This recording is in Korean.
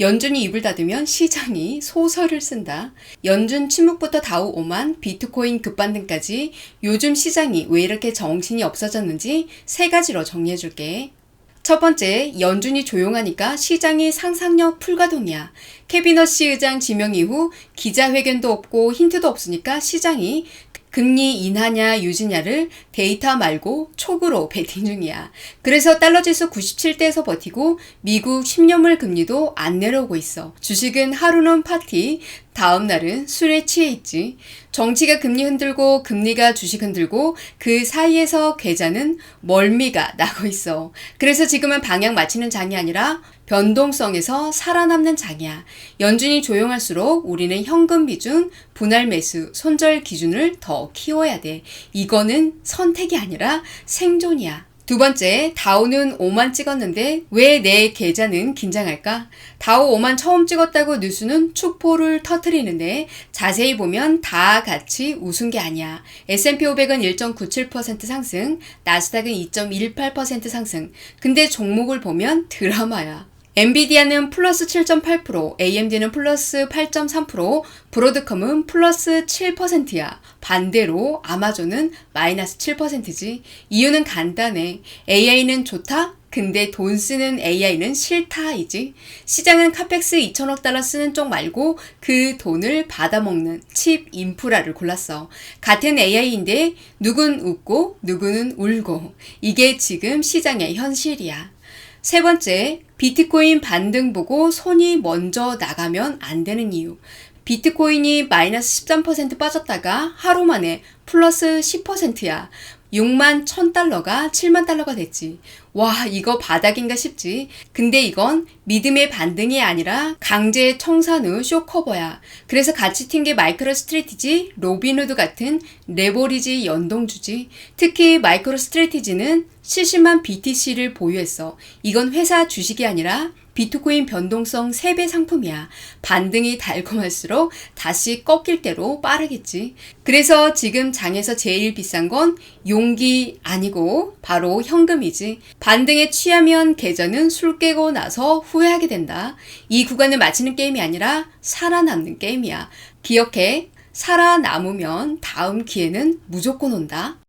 연준이 입을 닫으면 시장이 소설을 쓴다. 연준 침묵부터 다우 오만, 비트코인 급반등까지 요즘 시장이 왜 이렇게 정신이 없어졌는지 세 가지로 정리해 줄게. 첫 번째, 연준이 조용하니까 시장이 상상력 불가동이야. 캐비너시 의장 지명 이후 기자회견도 없고 힌트도 없으니까 시장이 금리 인하냐 유지냐를 데이터 말고 촉으로 베팅 중이야. 그래서 달러 지수 97대에서 버티고 미국 10년물 금리도 안 내려오고 있어. 주식은 하루는 파티, 다음 날은 술에 취해 있지. 정치가 금리 흔들고 금리가 주식 흔들고 그 사이에서 계좌는 멀미가 나고 있어. 그래서 지금은 방향 맞추는 장이 아니라 변동성에서 살아남는 장이야. 연준이 조용할수록 우리는 현금 비중, 분할 매수, 손절 기준을 더 키워야 돼. 이거는 선택이 아니라 생존이야. 두 번째, 다우는 5만 찍었는데 왜 내 계좌는 긴장할까? 다우 5만 처음 찍었다고 뉴스는 축포를 터트리는데 자세히 보면 다 같이 웃은 게 아니야. S&P 500은 1.97% 상승, 나스닥은 2.18% 상승. 근데 종목을 보면 드라마야. 엔비디아는 플러스 7.8%, AMD는 플러스 8.3%, 브로드컴은 플러스 7%야. 반대로 아마존은 마이너스 7%지. 이유는 간단해. AI는 좋다? 근데 돈 쓰는 AI는 싫다이지. 시장은 카펙스 2천억 달러 쓰는 쪽 말고 그 돈을 받아먹는 칩 인프라를 골랐어. 같은 AI인데 누군 웃고 누구는 울고. 이게 지금 시장의 현실이야. 세 번째, 비트코인 반등 보고 손이 먼저 나가면 안 되는 이유. 비트코인이 마이너스 13% 빠졌다가 하루 만에 플러스 10%야. 6만 1000달러가 7만 달러가 됐지. 와, 이거 바닥인가 싶지. 근데 이건 믿음의 반등이 아니라 강제 청산 후 쇼커버야. 그래서 같이 튄 게 마이크로 스트레티지, 로빈후드 같은 레버리지 연동주지. 특히 마이크로 스트레티지는 70만 BTC를 보유했어. 이건 회사 주식이 아니라 비트코인 변동성 3배 상품이야. 반등이 달콤할수록 다시 꺾일 대로 빠르겠지. 그래서 지금 장에서 제일 비싼 건 용기 아니고 바로 현금이지. 반등에 취하면 계좌는 술 깨고 나서 후회하게 된다. 이 구간을 맞히는 게임이 아니라 살아남는 게임이야. 기억해. 살아남으면 다음 기회는 무조건 온다.